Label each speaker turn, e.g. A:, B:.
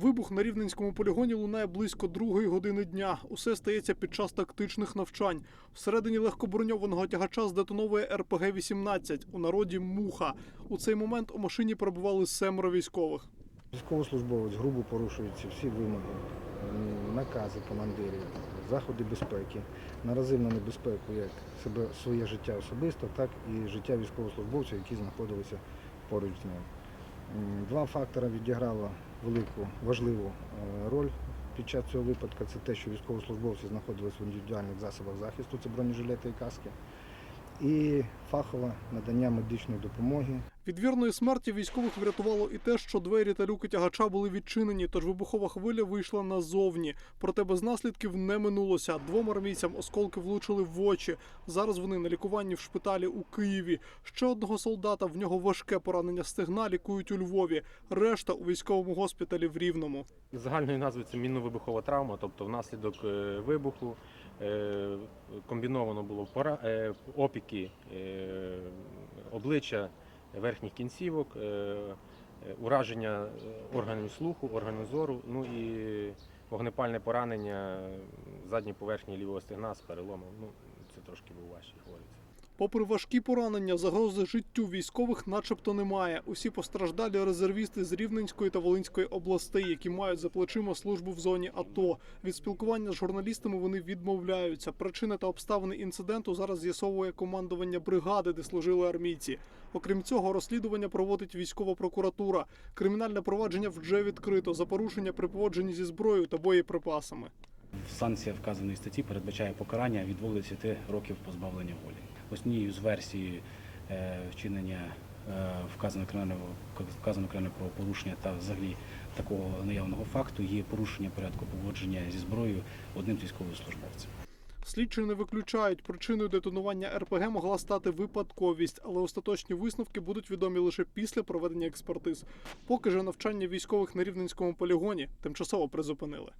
A: Вибух на рівненському полігоні лунає близько другої години дня. Усе стається під час тактичних навчань. Всередині легкоброньованого тягача здетоновує РПГ-18, у народі муха. У цей момент у машині перебували семеро військових.
B: Військовослужбовець грубо порушуються всі вимоги, накази командирів, заходи безпеки, наразив на небезпеку як себе своє життя особисто, так і життя військовослужбовців, які знаходилися поруч з ним. Два фактори відіграли велику важливу е, роль під час цього випадку. Це те, що військовослужбовці знаходилися в індивідуальних засобах захисту, це бронежилети і каски, і фахове надання медичної допомоги
A: Від вірної смерті військових врятувало і те, що двері та люки тягача були відчинені, тож вибухова хвиля вийшла назовні. Проте без наслідків не минулося. Двом армійцям осколки влучили в очі. Зараз вони на лікуванні в шпиталі у Києві. Ще одного солдата в нього важке поранення стегна лікують у Львові. Решта у військовому госпіталі в Рівному.
C: Загальної назви це мінно-вибухова травма, тобто внаслідок е, вибуху е, комбіновано було е, опіки обличчя верхніх кінцівок, е, е, ураження е, органів слуху, органів зору, ну і вогнепальне поранення задньої поверхні лівого стегна з переломом. Ну, це трошки був важчий хворий.
A: Попри важкі поранення, загрози життю військових начебто немає. Усі постраждалі резервісти з Рівненської та Волинської областей, які мають за плечима службу в зоні АТО. Від спілкування з журналістами вони відмовляються. Причини та обставини інциденту зараз з'ясовує командування бригади, де служили армійці. Окрім цього, розслідування проводить військова прокуратура. Кримінальне провадження вже відкрито за порушення при поводженні зі зброєю та боєприпасами.
D: Санкція вказаної статті передбачає покарання від 2 до 10 років позбавлення волі. Однією з версій е, вчинення е, вказаного кримінального правопорушення та взагалі такого наявного факту є порушення порядку поводження зі зброєю одним з військовослужбовців.
A: Слідчі не виключають, причиною детонування РПГ могла стати випадковість, але остаточні висновки будуть відомі лише після проведення експертиз. Поки же навчання військових на рівненському полігоні тимчасово призупинили.